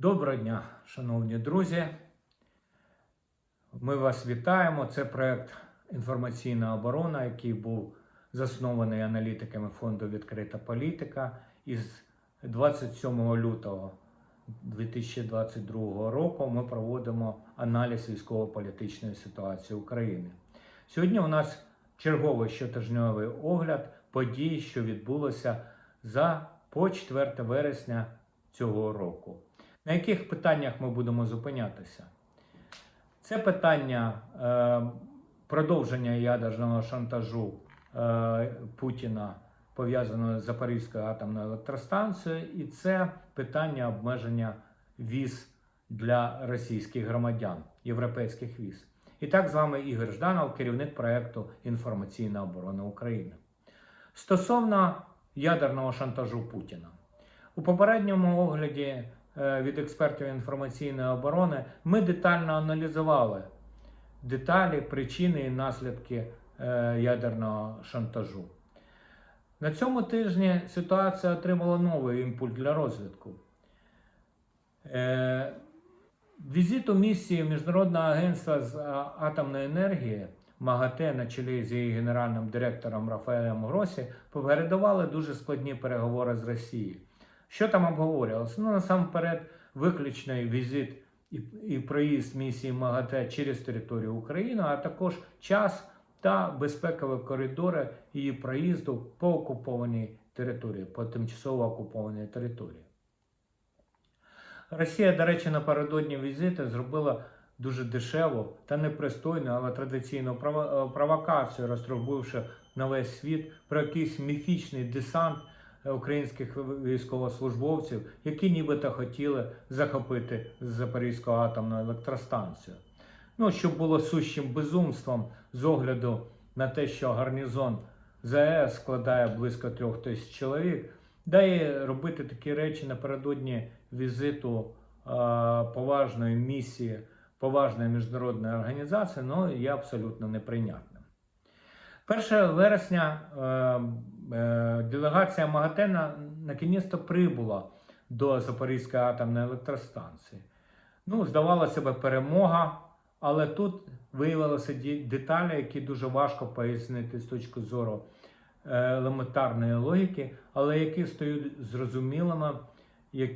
Доброго дня, шановні друзі. Ми вас вітаємо. Це проект Інформаційна оборона, який був заснований аналітиками фонду Відкрита політика. Із 27 лютого 2022 року ми проводимо аналіз військово-політичної ситуації України. Сьогодні у нас черговий щотижневий огляд подій, що відбулося за по 4 вересня цього року. На яких питаннях ми будемо зупинятися? Це питання е, продовження ядерного шантажу е, Путіна пов'язаного з Запорізькою атомною електростанцією, і це питання обмеження віз для російських громадян, європейських віз. І так з вами Ігор Жданов, керівник проєкту Інформаційна оборона України. Стосовно ядерного шантажу Путіна. У попередньому огляді від експертів інформаційної оборони ми детально аналізували деталі, причини і наслідки е, ядерного шантажу. На цьому тижні ситуація отримала новий імпульс для розвитку. Е, Візит у місії Міжнародного агентства з атомної енергії МАГАТЕ на чолі з її генеральним директором Рафаелем Гросі попередували дуже складні переговори з Росією. Що там обговорювалося? Ну, насамперед, виключний візит і, і проїзд місії МАГАТЕ через територію України, а також час та безпекові коридори її проїзду по окупованій території, по тимчасово окупованій території. Росія, до речі, напередодні візиту зробила дуже дешеву та непристойну, але традиційну е, провокацію, розтрубивши на весь світ про якийсь міфічний десант українських військовослужбовців, які нібито хотіли захопити Запорізьку атомну електростанцію. Ну, що було сущим безумством з огляду на те, що гарнізон ЗАЕС складає близько трьох тисяч чоловік, да і робити такі речі напередодні візиту е, поважної місії, поважної міжнародної організації, ну є абсолютно неприйнятним. 1 вересня е, делегація МАГАТЕ на, накінець-то прибула до Запорізької атомної електростанції. Ну, здавалося б, перемога, але тут виявилися деталі, які дуже важко пояснити з точки зору е, елементарної логіки, але які стають зрозумілими,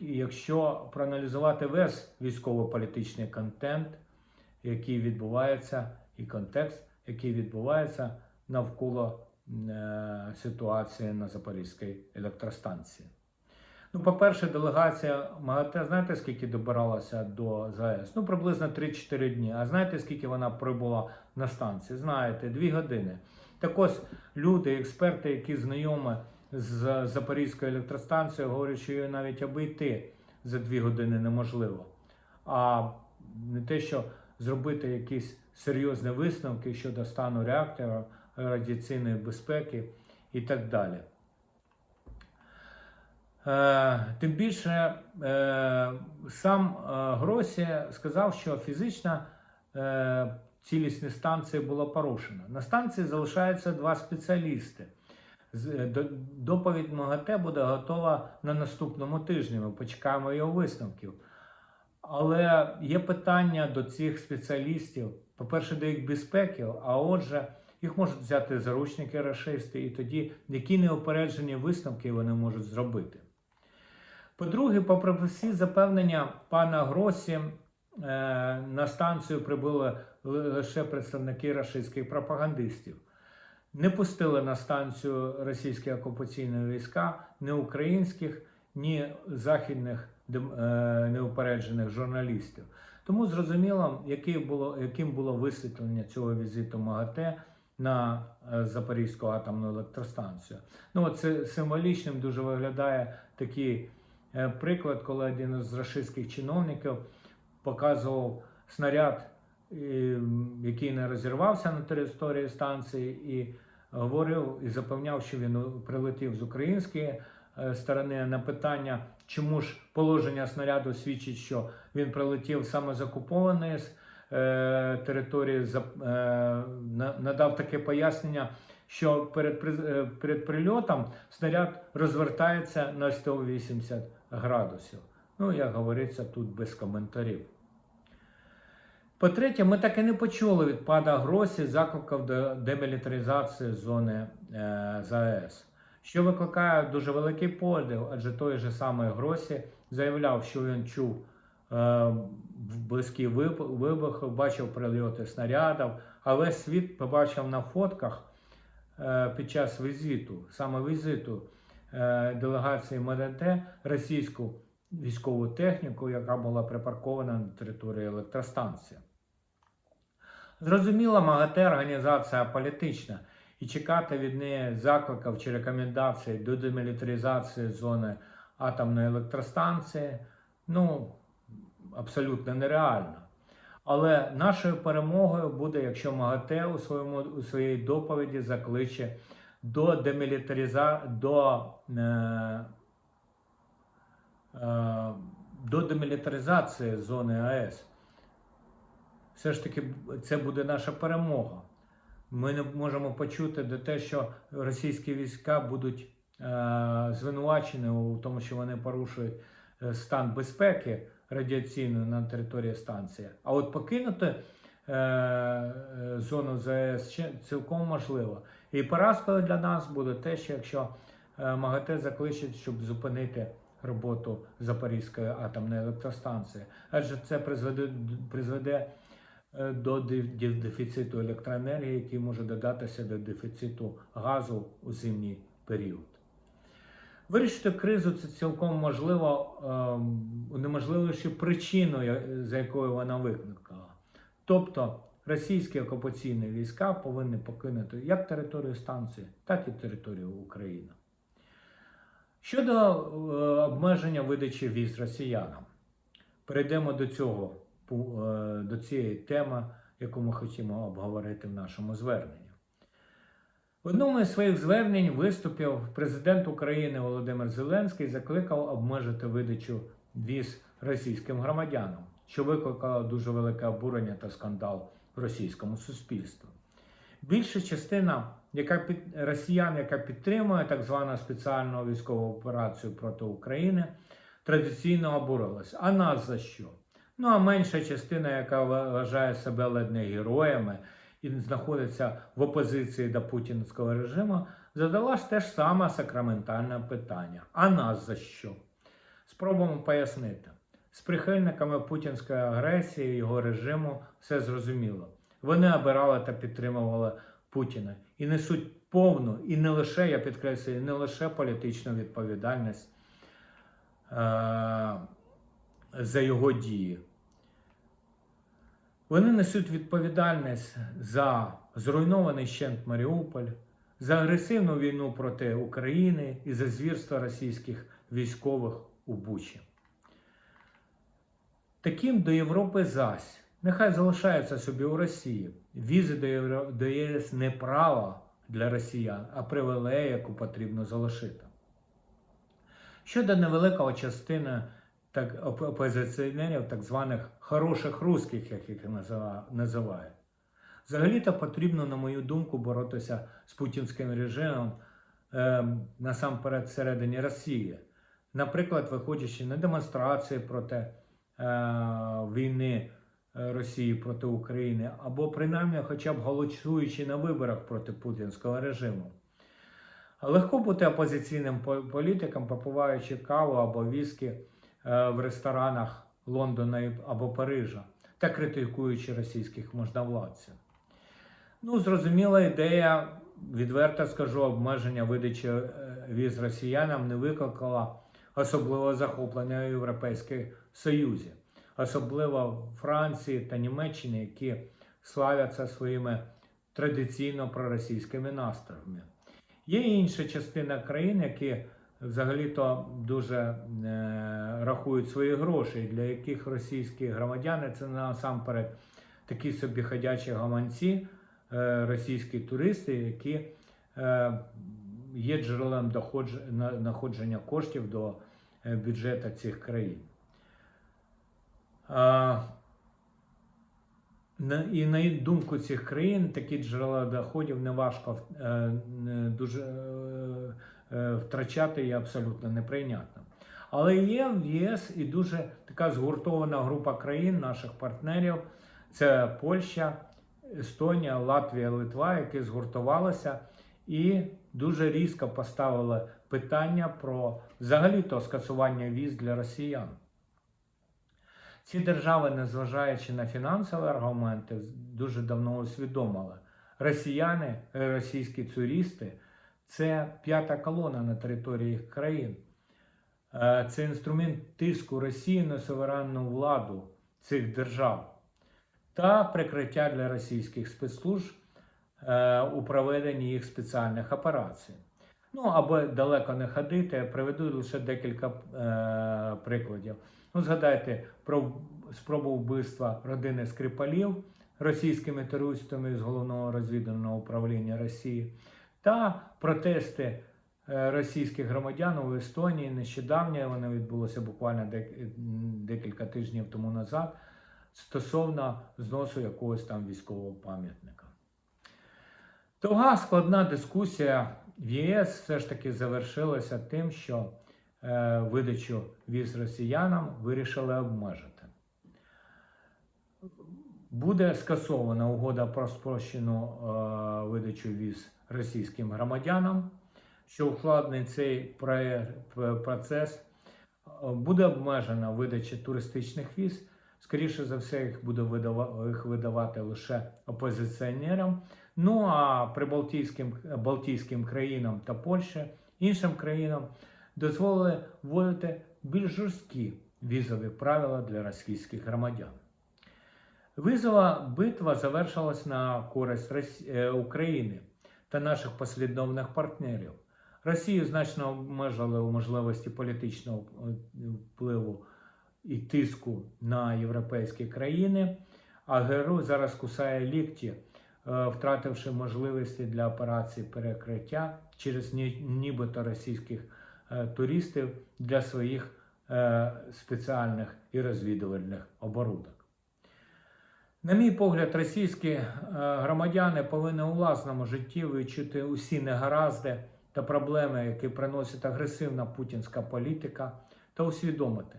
якщо проаналізувати весь військово-політичний контент, який відбувається, і контекст, який відбувається навколо е, ситуації на Запорізькій електростанції. Ну, по-перше, делегація МАГАТЕ, знаєте, скільки добиралася до ЗАЕС? Ну, приблизно 3-4 дні. А знаєте, скільки вона прибула на станції? Знаєте, 2 години. Так ось люди, експерти, які знайомі з Запорізькою електростанцією, говорять, що її навіть обійти за 2 години неможливо. А не те, що зробити якісь серйозні висновки щодо стану реактора, радіаційної безпеки і так далі. Е, Тим більше е, сам е, Гросі сказав, що фізична цілісність станції була порушена. На станції залишаються два спеціалісти. До- Доповідь МАГАТЕ буде готова на наступному тижні. Ми почекаємо його висновків. Але є питання до цих спеціалістів. По-перше, до їх безпеки, а отже, їх можуть взяти заручники рашисти, і тоді які неопереджені висновки вони можуть зробити. По-друге, попри всі запевнення пана Гросі, е, на станцію прибули лише представники рашистських пропагандистів. Не пустили на станцію російські окупаційні війська ні українських, ні західних е, неупереджених журналістів. Тому зрозуміло, яким було висвітлення цього візиту МАГАТЕ на е, Запорізьку атомну електростанцію. Ну, це символічним дуже виглядає такий е, приклад, коли один із рашистських чиновників показував снаряд, е, який не розірвався на території станції, і говорив і запевняв, що він прилетів з української е, сторони на питання, чому ж положення снаряду свідчить, що він прилетів саме з окупованої е, території, за- е, на- надав таке пояснення, що перед, е, перед прильотом снаряд розвертається на 180 градусів. Ну, як говориться, тут без коментарів. По-третє, ми так і не почули від пана Гросі закликів до демілітаризації зони е, ЗАЕС, що викликає дуже великий подив, адже той же самий Гросі заявляв, що він чув е, близькі виб- вибухи, бачив прильоти снарядів, а весь світ побачив на фотках е, під час візиту, саме візиту е, делегації МДТ російську військову техніку, яка була припаркована на території електростанції. Зрозуміло, МАГАТЕ організація політична, і чекати від неї закликів чи рекомендацій до демілітаризації зони атомної електростанції ну, абсолютно нереально. Але нашою перемогою буде, якщо МАГАТЕ у, своєму, у своїй доповіді закличе до демілітариза... до, е, е, до демілітаризації зони АЕС. Все ж таки, це буде наша перемога. Ми не можемо почути до те, що російські війська будуть е, звинувачені у тому, що вони порушують е, стан безпеки радіаційної на території станції. А от покинути е, е, зону ЗАЕС ще цілком можливо. І поразкою для нас буде те, що якщо е, МАГАТЕ закличуть, щоб зупинити роботу Запорізької атомної електростанції, адже це призведе, призведе е, до деф- деф- дефіциту електроенергії, який може додатися до дефіциту газу у зимній період. Вирішити кризу це цілком можливо ем, унеможлививши причину, за якою вона виникла. Тобто російські окупаційні війська повинні покинути як територію станції, так і територію України. Щодо е, обмеження видачі віз росіянам, перейдемо до цього е, до цієї теми, яку ми хотімо обговорити в нашому зверненні. В одному із своїх звернень виступив президент України Володимир Зеленський закликав обмежити видачу віз російським громадянам, що викликало дуже велике обурення та скандал в російському суспільстві. Більша частина яка під, росіян, яка підтримує так звану спеціальну військову операцію проти України, традиційно обурилась. А нас за що? Ну а менша частина, яка вважає себе ледь не героями і знаходиться в опозиції до путінського режиму, задала ж те ж саме сакраментальне питання: а нас за що? Спробуємо пояснити. З прихильниками путінської агресії його режиму все зрозуміло. Вони обирали та підтримували Путіна і несуть повну, і не лише, я підкреслюю, не лише політичну відповідальність е- за його дії. Вони несуть відповідальність за зруйнований щент Маріуполь, за агресивну війну проти України і за звірства російських військових у Бучі. Таким до Європи зась. Нехай залишається собі у Росії. Візи до, Євро... до ЄС не право для росіян, а привілея, яку потрібно залишити. Щодо невеликого частини так, опозиціонерів, так званих хороших русських, як їх називають. Взагалі-то потрібно, на мою думку, боротися з путінським режимом е, насамперед всередині Росії. Наприклад, виходячи на демонстрації проти е, війни е, Росії проти України, або принаймні хоча б голосуючи на виборах проти путінського режиму. Легко бути опозиційним політиком, попиваючи каву або віскі в ресторанах Лондона або Парижа та критикуючи російських можновладців. Ну, зрозуміла ідея, відверто скажу, обмеження видачі е, віз росіянам не викликала особливого захоплення у Європейській Союзі, особливо Франції та Німеччині, які славяться своїми традиційно проросійськими настроями. Є інша частина країн, які взагалі-то дуже е, рахують свої гроші, для яких російські громадяни це насамперед такі собі ходячі гаманці, е, російські туристи, які е, є джерелом находження коштів до е, бюджету цих країн. А, і на думку цих країн, такі джерела доходів не важко е, дуже е, е, втрачати і абсолютно неприйнятно. Але є в ЄС і дуже така згуртована група країн, наших партнерів. Це Польща, Естонія, Латвія, Литва, які згуртувалися і дуже різко поставили питання про взагалі-то скасування віз для росіян. Ці держави, незважаючи на фінансові аргументи, дуже давно усвідомили. Росіяни, е, російські туристи це п'ята колона на території їх країн. Е, Це інструмент тиску Росії на суверенну владу цих держав та прикриття для російських спецслужб е, у проведенні їх спеціальних операцій. Ну, аби далеко не ходити, я приведу лише декілька е, прикладів. Ну, згадайте про спробу вбивства родини Скрипалів російськими терористами з головного розвідувального управління Росії та протести е, російських громадян у Естонії. Нещодавно вони відбулося буквально декілька тижнів тому назад стосовно зносу якогось там військового пам'ятника. Довга складна дискусія в ЄС все ж таки завершилася тим, що е, видачу віз росіянам вирішили обмежити. Буде скасована угода про спрощену е, видачу віз російським громадянам, що ускладнить цей процес. Е, Буде обмежена видача туристичних віз. Скоріше за все, їх буде їх видавати лише опозиціонерам. Ну а прибалтійським Балтійським країнам та Польщі, іншим країнам дозволили вводити більш жорсткі візові правила для російських громадян. Визова битва завершилась на користь е, України та наших послідовних партнерів. Росію значно обмежили у можливості політичного е, впливу і тиску на європейські країни, а ГРУ зараз кусає лікті, е, втративши можливості для операцій перекриття через нібито російських е, туристів для своїх спеціальних і розвідувальних оборудок. На мій погляд, російські е, громадяни повинні у власному житті відчути усі негаразди та проблеми, які приносить агресивна путінська політика, та усвідомити.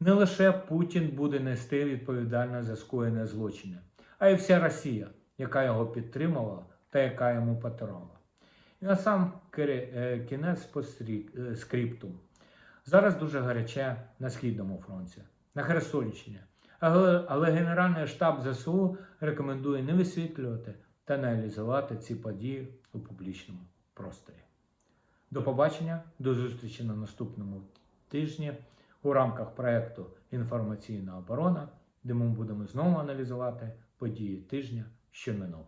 Не лише Путін буде нести відповідальність за скоєне злочини, а й вся Росія, яка його підтримувала та яка йому подарувала. І на сам е, кінець по е, скрипту. Зараз дуже гаряче на Східному фронті, на Херсонщині. Але, але Генеральний штаб ЗСУ рекомендує не висвітлювати та аналізувати ці події у публічному просторі. До побачення, до зустрічі на наступному тижні у рамках проєкту Інформаційна оборона, де ми будемо знову аналізувати події тижня, що минув.